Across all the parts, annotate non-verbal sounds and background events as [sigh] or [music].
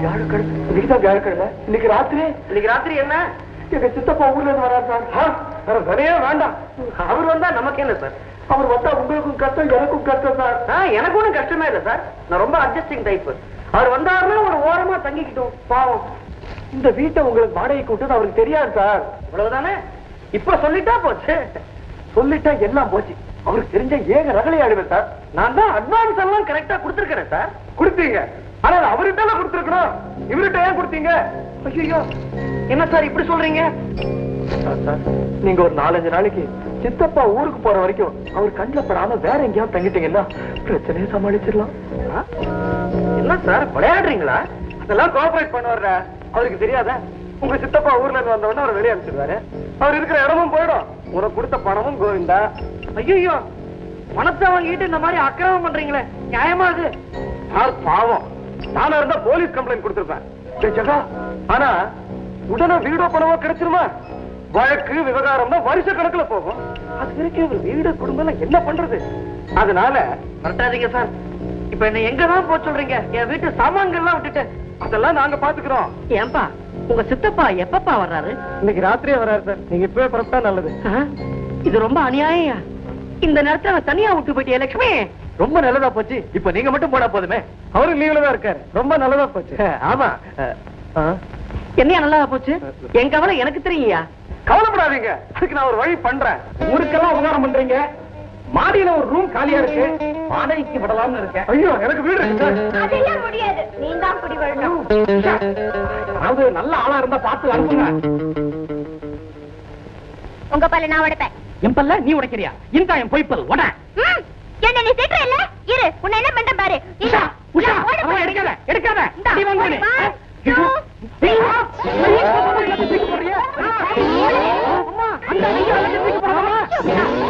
வியாழக்கிழமை இன்னைக்கு தான் வியாழக்கிழமை இன்னைக்கு ராத்திரி. இன்னைக்கு ராத்திரி என்ன? எங்க சித்தப்பா ஊர்ல இருந்து வராரு சார். வேற வேலையே வேண்டாம். அவர் வந்தா நமக்கு என்ன சார்? அவர் வந்தா உங்களுக்கும் கஷ்டம் எனக்கும் கஷ்டம் சார். எனக்கு ஒண்ணும் கஷ்டமே இல்லை சார். நான் ரொம்ப அட்ஜஸ்டிங் டைப் அவர் வந்தாருன்னா ஒரு ஓரமா தங்கிக்கிட்டோம். பாவம். இந்த வீட்டை உங்களுக்கு வாடகைக்கு விட்டது அவருக்கு தெரியாது சார். அவ்வளவுதானே இப்ப சொல்லிட்டா போச்சு. சொல்லிட்டா எல்லாம் போச்சு. அவருக்கு தெரிஞ்ச ஏக ரகலை ஆடுவேன் சார். நான் தான் அட்வான்ஸ் எல்லாம் கரெக்டா கொடுத்துருக்கிறேன் சார். கொடுத்தீங்க. ஆனா அவர்கிட்ட எல்லாம் கொடுத்துருக்கணும். இவர்கிட்ட ஏன் கொடுத்தீங்க? ஐயோ என்ன சார் இப்படி சொல்றீங்க? சார், நீங்க ஒரு நாலஞ்சு நாளைக்கு சித்தப்பா ஊருக்கு போற வரைக்கும் அவர் கண்ணில் படாம வேற எங்கேயாவது தங்கிட்டீங்கன்னா பிரச்சனையை சமாளிச்சிடலாம். என்ன சார் விளையாடுறீங்களா? அதெல்லாம் கோஆபரேட் பண்ணுவார அவருக்கு தெரியாத? உங்க சித்தப்பா ஊர்ல இருந்து வந்தவொடனே அவர் வெளியே அனுப்பிச்சிருவாரு அவர் இருக்கிற இடமும் போயிடும். உனக்கு கொடுத்த பணமும் கோவிந்தா. ஐயோ பணத்தை வாங்கிட்டு இந்த மாதிரி அக்கிரமம் பண்றீங்களே. நியாயமா அது? யார் பாவம். நானா இருந்தா போலீஸ் கம்ப்ளைண்ட் கொடுத்திருப்பேன். ஆனா உடனே வீடோ பணமோ கிடைச்சிருமா? வழக்கு விவகாரம் தான் வருஷ கணக்குல போகும். அது வரைக்கும் இவர் வீடு குடும்பம் என்ன பண்றது? அதனால வரட்டாதீங்க சார். இப்ப என்ன எங்கதான் போக சொல்றீங்க? என் வீட்டு சாமான்கள்லாம் விட்டுட்டு அதெல்லாம் நாங்க பாத்துக்கிறோம். ஏன்பா உங்க சித்தப்பா எப்பப்பா வர்றாரு? இன்னைக்கு ராத்திரியே வராரு சார். நீங்க இப்பவே புறப்பட்டா நல்லது? இது ரொம்ப அநியாயம் இந்த நேரத்துல நான் தனியா விட்டு போயிட்டியா லட்சுமி. ரொம்ப நல்லதா போச்சு. இப்ப நீங்க மட்டும் போனா போதுமே. அவரு லீவ்ல தான் இருக்காரு. ரொம்ப நல்லதா போச்சு. ஆமா. என்னையா நல்லா போச்சு? என் கவலை எனக்கு தெரியுயா கவலைப்படாதீங்க. அதுக்கு நான் ஒரு வழி பண்றேன். ஊருக்கெல்லாம் உபகாரம் பண்றீங்க. மாடியில ஒரு ரூம் காலியா இருக்கு. வாடகைக்கு விடலாம்னு இருக்கேன். ஐயோ எனக்கு வீடு இருக்கு சார். அதெல்லாம் முடியாது. நீ தான் குடி வரணும். அதாவது நல்ல ஆளா இருந்தா பார்த்து அனுப்புங்க. உங்க பல்ல நான் உடைப்பேன். என் பல்ல நீ உடைக்கிறியா? இந்த என் பொய்ப்பல் உட. ம், என்ன நீ சீக்கிரம் இல்ல? இரு உன்னை என்ன பண்ற பாரு. உஷா உஷா. அவன் எடுக்காத எடுக்காத. இந்தா, நீ வந்து? அம்மா, அந்த நீங்க அதை தூக்கி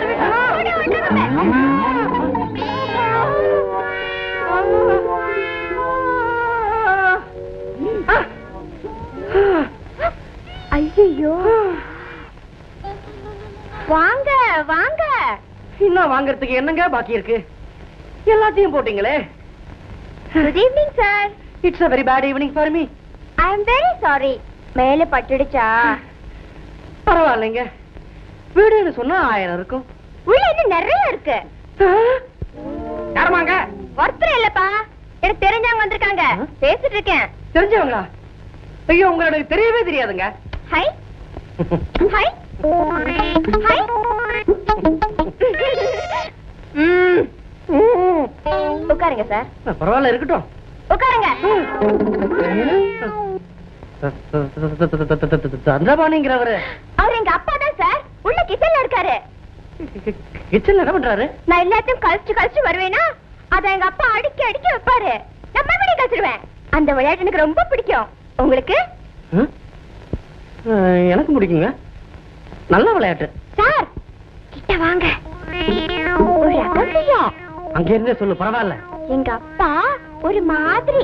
இன்னும் வாங்குறதுக்கு என்னங்க பாக்கி இருக்கு? எல்லாத்தையும் போட்டீங்களே? Good evening sir it's a very bad evening for me I am very sorry மேல பட்டுடுச்சா? பரவாயில்லைங்க. வீடுன்னு சொன்னா ஆயிரம் இருக்கும். உள்ள இன்னும் நிறைய இருக்கு. யாருமாங்க ஒருத்தர் இல்லப்பா. எனக்கு தெரிஞ்சவங்க வந்திருக்காங்க? பேசிட்டு இருக்கேன் தெரிஞ்சவங்களா? ஐயோ உங்களுக்கு எனக்கு தெரியவே தெரியாதுங்க. ஹை. ஹை. ஹை. உட்காருங்க சார். பரவாயில்ல இருக்கட்டும். உட்காருங்க. சந்திரபாணிங்கிறவரு. அவர் எங்க அப்பா தான் சார். உள்ள கிச்சன்ல இருக்காரு. கிச்சன்ல என்ன பண்றாரு? நான் எல்லாத்தையும் கழிச்சு கழிச்சு வருவேனா? அத எங்க அப்பா அடிக்க அடிக்க வைப்பாரு. நான் மறுபடியும் கழிச்சிருவேன். அந்த விளையாட்டு எனக்கு ரொம்ப பிடிக்கும். உங்களுக்கு? ம்? அஹ், எனக்கு பிடிக்குங்க. நல்ல விளையாட்டு. சார் கிட்ட வாங்க. ஒரு ரகசியம் அங்க இருந்தே சொல்லு பரவாயில்ல. எங்க அப்பா ஒரு மாதிரி?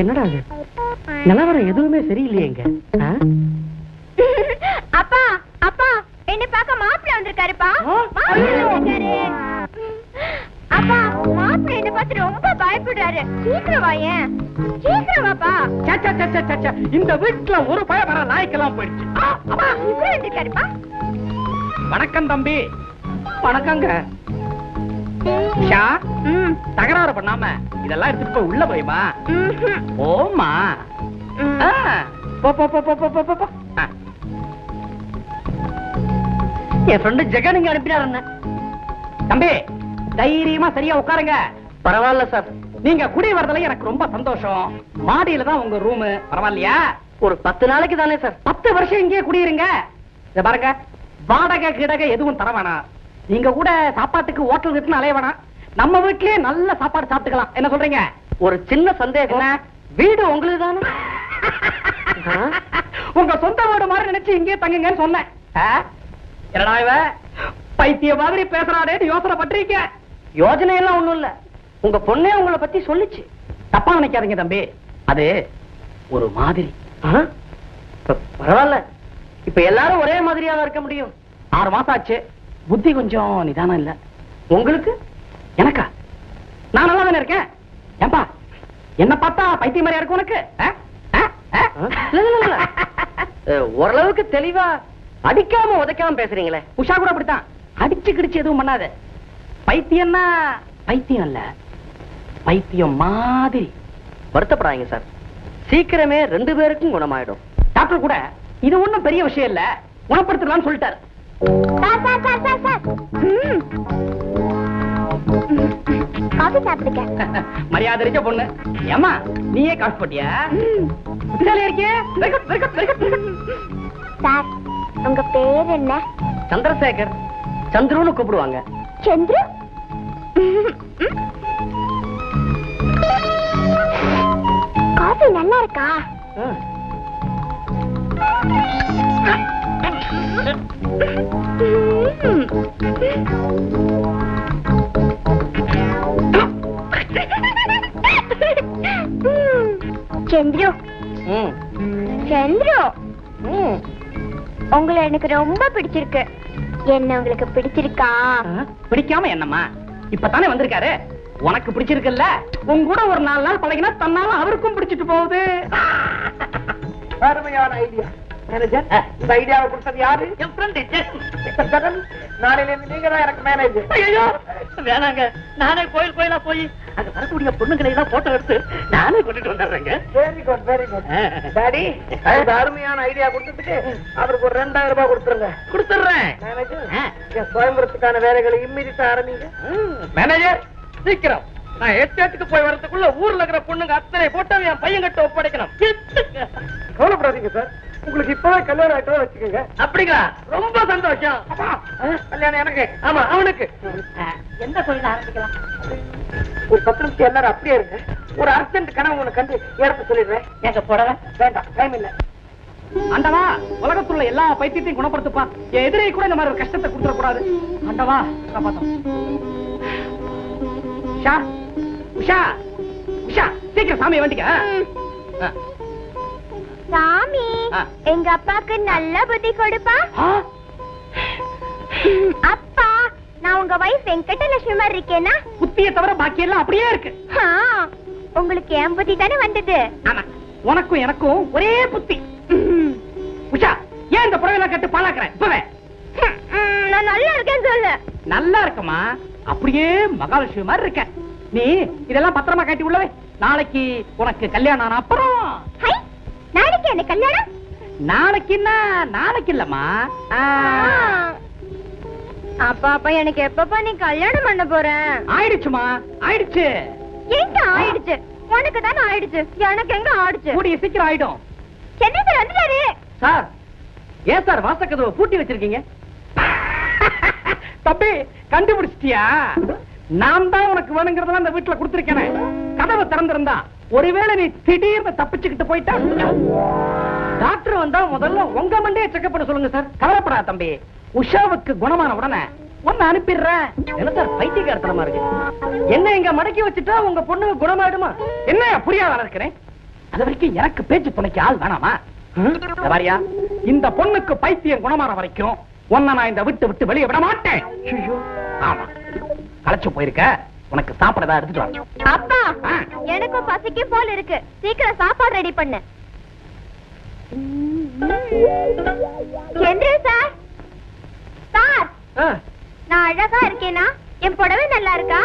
என்னடா இது? நிலவரம் எதுவுமே சரியில்லையேங்க? அப்பா அப்பா என்ன பார்க்க மாப்பிள்ள வந்திருக்காருப்பா. அப்பா மாப்பிள்ளை என்ன பார்த்து ரொம்ப பயப்படுறாரு. சீக்கிரம் வாயேன் சீக்கிரம் வாப்பா. இந்த வீட்டுல ஒரு பய வர நாய்க்கெல்லாம் போயிடுச்சு. அப்பா இப்படி வந்திருக்காருப்பா. வணக்கம் தம்பி. வணக்கங்க. தகராறு பண்ணாம இதெல்லாம் எடுத்துட்டு போய் உள்ள போய்மா. ம்ஹும். ஓமா ம். ஆ, போ போ போ போ போ போ போ, போ. ஆ. என் ஃப்ரெண்டு ஜெகன் இங்க அனுப்பினார் தம்பி தைரியமா சரியா உட்காருங்க. பரவாயில்ல சார். நீங்க குடி வரதுல எனக்கு ரொம்ப சந்தோஷம். மாடியில தான் உங்க ரூம் பரவாயில்லையா? ஒரு பத்து நாளைக்கு தானே சார். பத்து வருஷம் இங்கேயே குடியிருங்க. இத பாருங்க. வாடகை கிடகை எதுவும் தர வேணாம். நீங்க கூட சாப்பாட்டுக்கு ஹோட்டல் விட்டுன்னு அலைய வேணாம். நம்ம வீட்லயே நல்ல சாப்பாடு சாப்பிட்டுக்கலாம். என்ன சொல்றீங்க? ஒரு சின்ன சந்தேகம். வீடு உங்களுக்கு தானே? உங்க சொந்த வீடு மாதிரி நினைச்சு இங்கே தங்குங்கன்னு சொன்னேன்? என்னடா இவ? பைத்திய மாதிரி பேசுறாடேன்னு யோசனை பண்றீங்க. யோஜனை எல்லாம் ஒண்ணும் இல்ல. உங்க பொண்ணே உங்களை பத்தி சொல்லுச்சு. தப்பா நினைக்காதீங்க தம்பி. அது ஒரு மாதிரி. பரவாயில்ல. இப்ப எல்லாரும் ஒரே மாதிரியா தான் இருக்க முடியும்? ஆறு மாசம் ஆச்சு. புத்தி கொஞ்சம் நிதானம் இல்ல. உங்களுக்கு? எனக்கா? நான் நல்லா தானே இருக்கேன்? ஏன்பா? என்ன பார்த்தா பைத்தியம் மாதிரியா இருக்கு உனக்கு? [laughs] ஓரளவுக்கு தெளிவா அடிக்காம உதைக்காம பேசுறீங்களே. உஷா கூட அப்படித்தான். அடிச்சு கிடிச்சு எதுவும் பண்ணாத. பைத்தியம்னா பைத்தியம் இல்ல. பைத்தியம் மாதிரி. வருத்தப்படாதீங்க சார். சீக்கிரமே ரெண்டு பேருக்கும் குணமாயிடும். டாக்டர் கூட இது ஒண்ணும் பெரிய விஷயம் இல்ல. குணப்படுத்தலாம்னு சொல்லிட்டாரு. காஃபி சாப்பிடுங்க மரியாதை இருக்க பொண்ணு. ஏமா நீயே காசு போட்டியா. புத்திசாலியா good. சார் உங்க பேர் என்ன? சந்திரசேகர். சந்துருன்னு கூப்பிடுவாங்க. சந்திரு? காஃபி நல்லா இருக்கா. சந்திரு. சந்திரு. உங்களை எனக்கு ரொம்ப பிடிச்சிருக்கு. என்ன உங்களுக்கு பிடிச்சிருக்கா? பிடிக்காம என்னம்மா? இப்பதானே வந்திருக்காரு. உனக்கு பிடிச்சிருக்குல்ல? உன் கூட ஒரு நாலு நாள் பழகினா தன்னால அவருக்கும் பிடிச்சிட்டு போகுது. அருமையான ஐடியா மேனேஜர் இந்த ஐடியாவை கொடுத்தது யாரு? என் ஃப்ரெண்டு ஜெகன் நாளையில இருந்து நீங்க தான் எனக்கு மேனேஜர் ஐயோ வேணாங்க. நானே கோயில் கோயிலா போய் அங்க வரக்கூடிய பொண்ணுங்களை எல்லாம் போட்டோ எடுத்து நானே கொண்டுட்டு வந்துடுறேங்க. Very good very good daddy இந்த அருமையான ஐடியா கொடுத்ததுக்கு அவருக்கு ஒரு ரெண்டாயிரம் ரூபாய் கொடுத்துருங்க. கொடுத்துடுறேன். மேனேஜர். என் சுயம்பரத்துக்கான வேலைகளை இம்மிடிட்டா ஆரம்பிங்க. மேனேஜர் சீக்கிரம். நான் எஸ்டேட்டுக்கு போய் வரதுக்குள்ள ஊர்ல இருக்கிற பொண்ணுங்க அத்தனை போட்டோ என் பையன் கிட்ட ஒப்படைக்கணும் கவலைப்படாதீங்க சார். உங்களுக்கு இப்பவே கல்யாணம் ஆயிட்டா வச்சுக்கோங்க. அப்படிங்களா? ரொம்ப சந்தோஷம். கல்யாணம் எனக்கு. ஆமா அவனுக்கு. எந்த கோயில் ஆரம்பிக்கலாம்? ஒரு பத்து நிமிஷம் எல்லாரும் அப்படியே இருங்க. ஒரு அர்ஜென்ட் கனவு உனக்கு கண்டு இடத்த சொல்லிடுறேன். எங்க போடல வேண்டாம் டைம் இல்ல. ஆண்டவா உலகத்துள்ள எல்லா பைத்தியத்தையும் குணப்படுத்துப்பா என் எதிரே கூட இந்த மாதிரி ஒரு கஷ்டத்தை கொடுத்துட கூடாது ஆண்டவா காப்பாத்தம் உஷா உஷா உஷா சீக்கிரம் சாமியை வேண்டிக்க. சாமி. எங்க அப்பாக்கு நல்ல புத்தி கொடுப்பா. அப்பா நான் உங்க வைஃப் வெங்கடலட்சுமி மாதிரி இருக்கேனா? புத்தியை தவிர பாக்கி எல்லாம் அப்படியே இருக்கு. உங்களுக்கு என் புத்தி தானே வந்தது? ஆமா. உனக்கும் எனக்கும் ஒரே புத்தி. உஷா ஏன் இந்த புடவைலாம் கட்டு பாலாக்குறேன் ம், நான் நல்லா இருக்கேன்னு சொல்லு. நல்லா இருக்குமா அப்படியே மகாலட்சுமி மாதிரி இருக்க. நீ இதெல்லாம் பத்திரமா கட்டி உள்ளவே நாளைக்கு உனக்கு கல்யாணம் ஆன அப்புறம். நாளைக்கு என்ன கல்யாணம்? நாளைக்குன்னா நாளைக்கு இல்லம்மா. அப்பா அப்பா எனக்கு எப்பப்பா நீ கல்யாணம் பண்ண போற? ஆயிடுச்சுமா ஆயிடுச்சு. எங்க ஆயிடுச்சு? உனக்கு தானே ஆயிடுச்சு? எனக்கு எங்க ஆயிடுச்சு? கூடிய சீக்கிரம் ஆயிடும். சென்னை சார் வந்துட்டாரு. சார் ஏன் சார் வாசக்கதவை பூட்டி வச்சிருக்கீங்க? தம்பி கண்டுபிடிச்சிட்டியா? நான் தான் உனக்கு வேணுங்கிறதெல்லாம் இந்த வீட்டுல கொடுத்திருக்கேனே. கதவை திறந்திருந்தா. ஒருவேளை நீ திடீர்னு தப்பிச்சுக்கிட்டு போயிட்டா? டாக்டர் வந்தா முதல்ல உங்க மண்டையை செக்அப் பண்ண சொல்லுங்க சார் கவலைப்படா தம்பி. உஷாவுக்கு குணமான உடனே உன்னை அனுப்பிடுறேன். என்ன சார் பைத்தியக்காரத்தனமா இருக்கு. என்ன இங்க மடக்கி வச்சுட்டா உங்க பொண்ணுக்கு குணமாயிடுமா? என்ன புரியாத இருக்கிறேன் அது வரைக்கும் எனக்கு பேச்சு துணைக்கு ஆள் வேணாமா? இந்த பாரியா இந்த பொண்ணுக்கு பைத்தியம் குணமான வரைக்கும் உன்னை நான் இந்த விட்டு விட்டு வெளியே விட மாட்டேன். ஐயோ, ஆமா. களைச்சு போயிருக்க. உனக்கு சாப்பிட ஏதாவது எடுத்துட்டு வா. அப்பா. எனக்கும் பசிக்கும் போல இருக்கு. சீக்கிரம் சாப்பாடு ரெடி பண்ணு. சந்திரு சார். சார் நான் அழகா இருக்கேனா? என் புடவை நல்லா இருக்கா?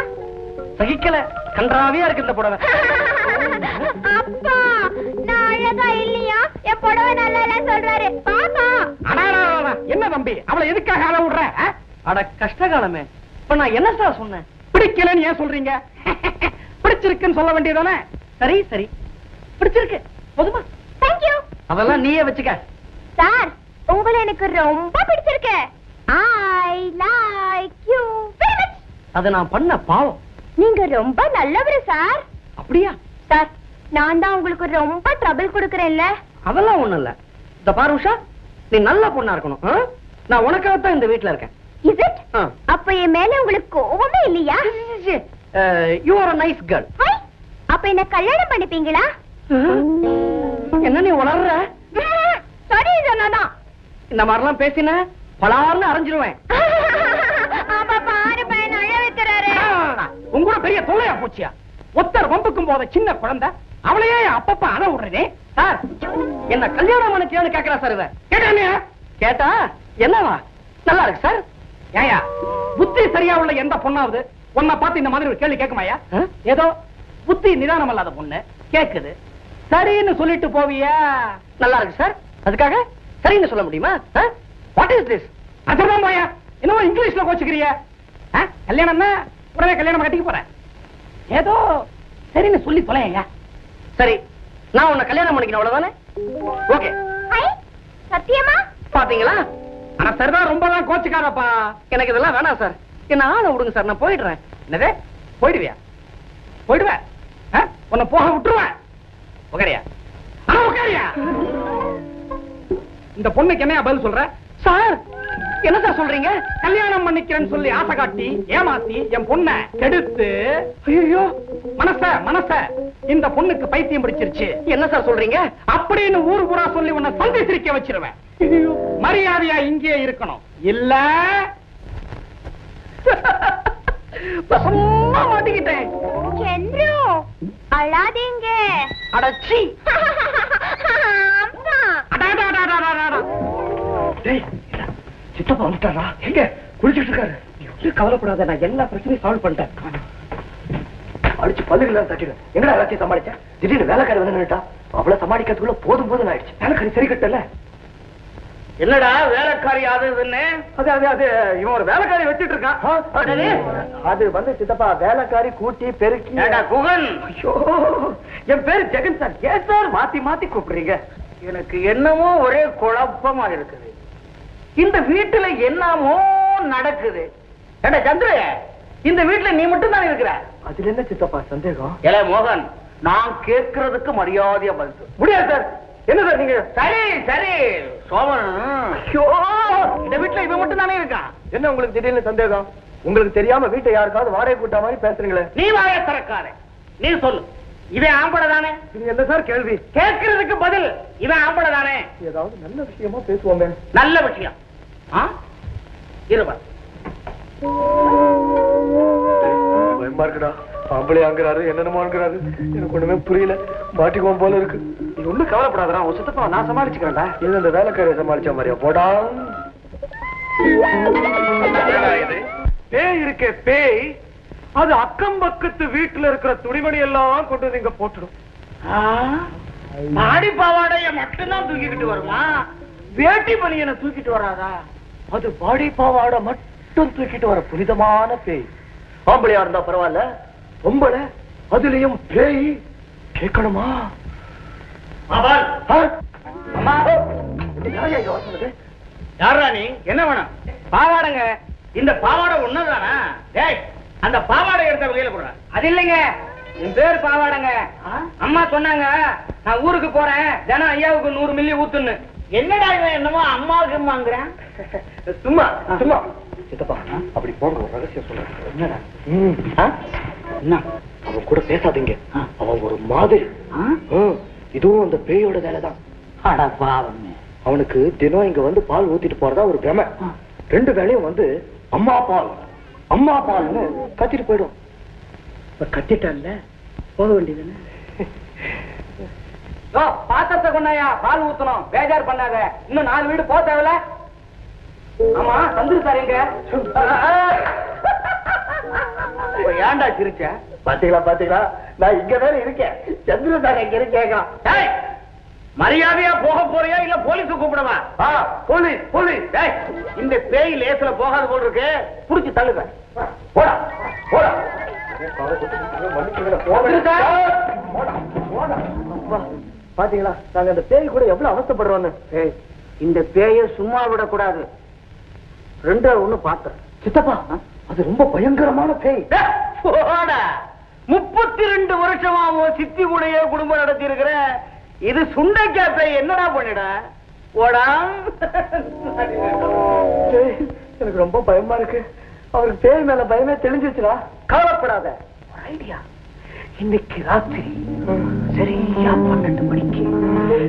சகிக்கல. கன்றாவியா இருக்கு இந்த புடவை. அப்பா நான் அழகா இல்லையா? என் புடவை நல்லா இல்ல சொல்றாரு. பாப்பா என்ன தம்பி? அவளை எதுக்காக அழ விடுற ஆ? அட கஷ்டகாலமே. இப்ப நான் என்ன சார் சொன்னேன்? பிடிக்கலன்னு ஏன் சொல்றீங்க? பிடிச்சிருக்குன்னு சொல்ல வேண்டியதானே? சரி சரி. பிடிச்சிருக்கு. போதுமா? தேங்க்யூ அதெல்லாம் நீயே வச்சுக்க. சார் உங்களை எனக்கு ரொம்ப பிடிச்சிருக்கு. I like you very much அது நான் பண்ண பாவம். நீங்க ரொம்ப நல்லவரு சார். அப்படியா? சார் நான் தான் உங்களுக்கு ரொம்ப ட்ரபிள் கொடுக்கறேன்ல. அதெல்லாம் ஒண்ணும் இல்ல. இந்த பாரு உஷா நீ நல்ல பொண்ணா இருக்கணும்? நான் உனக்காகத்தான் இந்த வீட்டுல இருக்கேன். Is it. அப்ப என் மேல உங்களுக்கு கோவமே இல்லையா? யூ ஆர் நைஸ் கேர்ள் அப்ப என்ன கல்யாணம் பண்ணிப்பீங்களா? என்ன நீ உளர்ற? சரி சொன்னதான் இந்த மாதிரிலாம் பேசின பலார்னு அரைஞ்சிருவேன். ஆமா பாரு பையன் அழ வைக்கிறாரு. உங்க கூட பெரிய தொல்லையா போச்சியா? ஒத்தர் வம்புக்கும் போத சின்ன குழந்தை அவளையே அப்பப்ப அழ விடுறதே. சார் என்ன கல்யாணம் பண்ணிக்கியான்னு கேக்குறா சார் இவ. கேட்டானே கேட்டா என்னவா? நல்லா இருக்கு சார். ஏயா புத்தி சரியா உள்ள எந்த பொண்ணாவது உன்னை பார்த்து இந்த மாதிரி ஒரு கேள்வி கேட்குமாயா? ஏதோ புத்தி நிதானம் இல்லாத பொண்ணு கேக்குது. சரின்னு சொல்லிட்டு போவியா? நல்லா இருக்கு சார். அதுக்காக சரின்னு சொல்ல முடியுமா? வாட் இஸ் திஸ் அதுதான் போயா என்னமோ இங்கிலீஷ்ல கோச்சுக்கிறிய. கல்யாணம்னா உடனே கல்யாணம் கட்டிக்க போறேன். ஏதோ சரின்னு சொல்லி தொலையா சரி நான் உன்னை கல்யாணம் பண்ணிக்கணும் அவ்வளவுதானே? ஓகே ஹை, சத்தியமா பாத்தீங்களா? ஆனா சரிதான் ரொம்ப தான் கோச்சுக்காரப்பா எனக்கு இதெல்லாம் வேணாம் சார். என்ன ஆளை விடுங்க சார் நான் போயிடுறேன். என்னதே? போயிடுவியா? போயிடுவேன் உன்னை போக விட்டுருவேன் உக்காரியா? ஆ, உக்காரியா? இந்த பொண்ணுக்கு என்னையா பதில் சொல்ற? சார் என்ன சார் சொல்றீங்க? கல்யாணம் பண்ணிக்கிறேன்னு சொல்லி ஆசை காட்டி ஏமாத்தி என் பொண்ண கெடுத்து ஐயோ மனச மனச. இந்த பொண்ணுக்கு பைத்தியம் பிடிச்சிருச்சு. என்ன சார் சொல்றீங்க? அப்படின்னு ஊர் பூரா சொல்லி உன்னை சந்தை சிரிக்க வச்சிருவேன் மரியாதையா இங்கே இருக்கணும். இல்ல. சும்மா மாட்டிக்கிட்டேன். சந்திரு அழாதீங்க. அடச்சி [laughs] அம்மா. சித்தப்பா வந்துட்டாரா? எங்க? குளிச்சிட்டு இருக்காரு. ஒண்ணும் கவலைப்படாத நான் எல்லா பிரச்சனையும் சால்வ் பண்ணிட்டேன். அடிச்சு பல்லுகள் தட்டிடும் எங்கடா எல்லாத்தையும் சமாளிச்சேன் திடீர்னு வேலைக்காரி வந்து நின்னுட்டா? அவளை சமாளிக்கிறதுக்குள்ள போதும் போதும் ஆயிடுச்சு. வேலைக்காரி சரி கட்டல. என்னடா வேலைக்காரி அது இதுன்னு அது அது அது இவன் ஒரு வேலைக்காரி வச்சிட்டு இருக்கான். அது வந்து சித்தப்பா வேலைக்காரி கூட்டி பெருக்கி குகன்? ஐயோ என் பேரு ஜெகன் சார். ஏன் சார் மாத்தி மாத்தி கூப்பிடுறீங்க? எனக்கு என்னமோ ஒரே குழப்பமா இருக்குது. இந்த வீட்டுல என்னமோ நடக்குது. ஏண்டா சந்திர இந்த வீட்டுல நீ மட்டும் தான் இருக்கிற? அதுல என்ன சித்தப்பா சந்தேகம்? ஏல மோகன் நான் கேட்கறதுக்கு மரியாதையா பதில். முடியாது சார். என்ன சார் நீங்க? சரி சரி. சோமன். இந்த வீட்டுல இவன் மட்டும் தானே இருக்கான்? என்ன உங்களுக்கு திடீர்னு சந்தேகம்? உங்களுக்கு தெரியாம வீட்டை யாருக்காவது வாடகை கூட்ட மாதிரி பேசுறீங்களே. நீ வாய திறக்காத. நீ சொல்லு. இவன் ஆம்பளை தானே? இது என்ன சார் கேள்வி? கேட்கறதுக்கு பதில். இவன் ஆம்பளை தானே? ஏதாவது நல்ல விஷயமா பேசுவோமே. நல்ல விஷயம். ஆ? இருவா. பயமா இருக்குடா. ஆம்பளை ஆங்குறாரு என்னென்னமோங்கிறாரு எனக்கு ஒண்ணுமே புரியல. மாட்டிக்குவோம் போல இருக்கு. நீ ஒண்ணும் கவலைப்படாதடா உன் சித்தப்பா நான் சமாளிச்சுக்கிறேன்டா. இது அந்த வேலைக்காரியை சமாளிச்ச மாதிரியா? போடா. பேய் இருக்கே பேய். அது அக்கம் பக்கத்து வீட்டுல இருக்கிற துணிமணி எல்லாம் கொண்டு வந்து இங்க போட்டுடும். மாடி பாவாடைய மட்டும்தான் தூக்கிக்கிட்டு வருமா? வேட்டி பனியனை தூக்கிட்டு வராதா? அது பாடி பாவாடை மட்டும் தூக்கிட்டு வர புனிதமான பேய். ஆம்பளையா இருந்தா பரவாயில்ல பொம்பளை அதுலயும் பேய் கேட்கணுமா? யாரா நீ? என்ன வேணும்? பாவாடைங்க இந்த பாவாடை ஒண்ணுதானா டேய் அந்த பாவாடை எடுத்த வகையில கொடுற. அது இல்லைங்க. என் பேர் பாவாடைங்க. அம்மா சொன்னாங்க நான் ஊருக்கு போறேன் தினம் ஐயாவுக்கு நூறு மில்லி ஊத்துன்னு. என்னடா இவன் என்னமோ அம்மாவுக்கு வாங்குறேன் சும்மா சும்மா. சித்தப்பா அப்படி போங்க ஒரு ரகசியம் சொல்றேன். என்னடா? என்ன? அவன் கூட பேசாதீங்க. அவன் ஒரு மாதிரி. இதுவும் அந்த பேயோட வேலைதான். அட பாவமே. அவனுக்கு தினம் இங்க வந்து பால் ஊத்திட்டு போறதா ஒரு பிரமை. ரெண்டு வேளையும் வந்து அம்மா பால் அம்மா பால்னு கத்திட்டு போயிடும். இப்ப கத்திட்டல்ல போக வேண்டியதுன்னு [laughs] பாத்திரத்தை கொண்டாயா பால் ஊத்தணும். பேஜார் பண்ணாத. இன்னும் நாலு வீடு போக தேவையில்ல. ஆமா சந்துரு சார் எங்க? இப்ப ஏன்டா சிரிச்ச? பாத்தீங்களா பாத்தீங்களா? நான் இங்க வேற இருக்கேன். சந்திரன் சார் எங்க இருக்கேன் மரியாதையா போக போறியா இல்ல போலீஸ் கூப்பிடவா? ஆ போலீஸ் போலீஸ் டேய், இந்த பேய் லேசுல போகாத போல் இருக்கு. புடிச்சு தள்ளுங்க. போடா போடா. சந்திரு சார். பாத்தீங்களா? நாங்க அந்த பேய் கூட எவ்வளவு அவஸ்தைப்படுறோம்னு. ஏய், இந்த பேய சும்மா விடக்கூடாது. ரெண்டு ஒண்ணு பார்த்தேன். சித்தப்பா அது ரொம்ப பயங்கரமான பேய். போடா. முப்பத்தி ரெண்டு வருஷமா உன் சித்தி கூடயே குடும்பம் நடத்தி இருக்கிற இது சுண்டைக்காய் பேய். என்னடா பண்ணிட? டேய், எனக்கு ரொம்ப பயமா இருக்கு. அவருக்கு பேய் மேல பயமே தெளிஞ்சிச்சுடா கவலைப்படாத. ஐடியா இன்னைக்கு ராத்திரி சரியா பன்னெண்டு மணிக்கு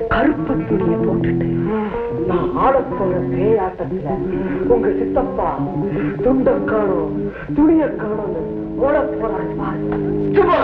கருப்பு துணியை போட்டுட்டு நான் ஆடப்போற பேயாட்டத்துல உங்க சித்தப்பா துண்டம் காணும் ஓட போறான் சும்மா.